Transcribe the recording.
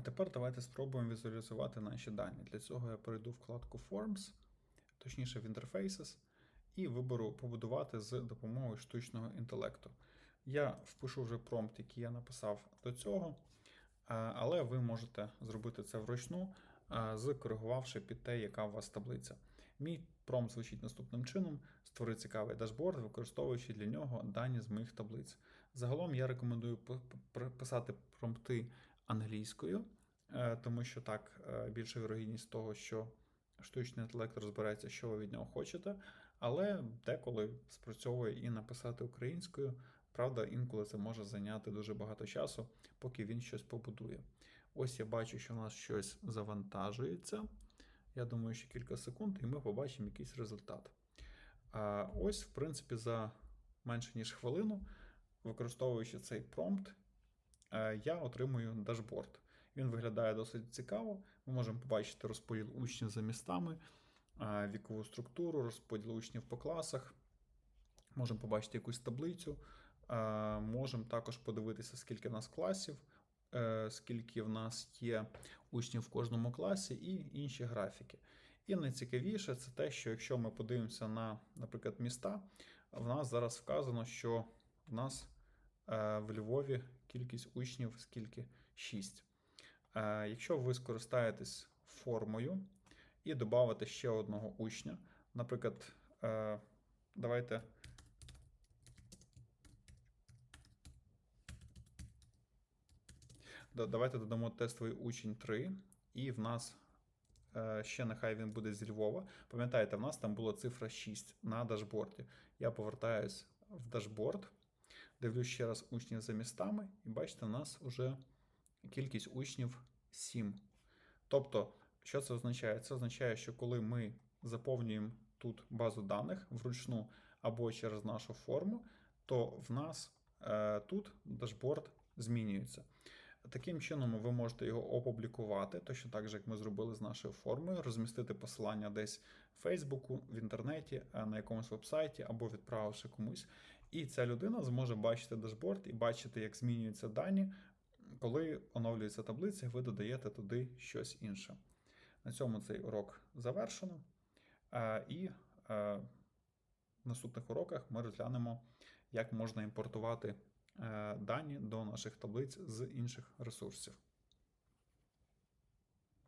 А тепер давайте спробуємо візуалізувати наші дані. Для цього я перейду в вкладку Forms, точніше в Interfaces, і виберу побудувати з допомогою штучного інтелекту. Я впишу вже промпт, який я написав до цього, але ви можете зробити це вручну, а, закоригувавши під те, яка у вас таблиця. Мій промпт звучить наступним чином: створи цікавий дашборд, використовуючи для нього дані з моїх таблиць. Загалом я рекомендую писати промпти англійською, е, тому що так е, більша вірогідність того, що штучний інтелект розбереться, що ви від нього хочете, але деколи спрацьовує і написати українською. Правда, інколи це може зайняти дуже багато часу, поки він щось побудує. Ось я бачу, що в нас щось завантажується. Я думаю, що кілька секунд, і ми побачимо якийсь результат. А ось, в принципі, за менше ніж хвилину, використовуючи цей промпт, е, я отримую дашборд. Він виглядає досить цікаво. Ми можемо побачити розподіл учнів за містами, е, вікову структуру, розподіл учнів по класах. Можемо побачити якусь таблицю. Е, Можемо також подивитися, скільки в нас класів, е, скільки в нас є учнів в кожному класі, і інші графіки. І найцікавіше це те, що якщо ми подивимося на, наприклад, міста, в нас зараз вказано, що в нас е, в Львові кількість учнів скільки 6. Е, Якщо ви скористаєтесь формою і додавите ще одного учня, наприклад, е, давайте. Давайте додамо тестовий учень 3, і в нас е, ще нехай він буде зі Львова. Пам'ятаєте, в нас там була цифра 6 на дашборді. Я повертаюсь в дашборд, дивлюсь ще раз учнів за містами, і бачите, у нас вже кількість учнів 7. Тобто, що це означає? Це означає, що коли ми заповнюємо тут базу даних вручну або через нашу форму, то в нас е, тут дашборд змінюється. Таким чином, ви можете його опублікувати, точно так же, як ми зробили з нашою формою, розмістити посилання десь в Фейсбуку, в інтернеті, е, на якомусь вебсайті або відправивши комусь. І ця людина зможе бачити дашборд і бачити, як змінюються дані, коли оновлюється таблиця, ви додаєте туди щось інше. На цьому цей урок завершено. Е, І е, в наступних уроках ми розглянемо, як можна імпортувати е, дані до наших таблиць з інших ресурсів.